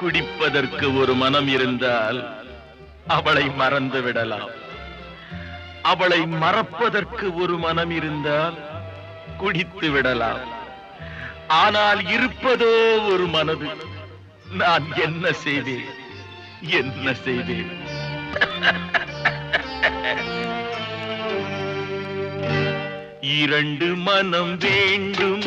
குடிப்பதற்கு ஒரு மனம் இருந்தால் அவளை மறந்து விடலாம். அவளை மறப்பதற்கு ஒரு மனம் இருந்தால் குடித்து விடலாம். ஆனால் இருப்பதோ ஒரு மனது. நான் என்ன செய்தேன் என்ன செய்தேன் இரண்டு மனம் வேண்டும்.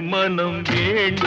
மனம் வேண்டும்.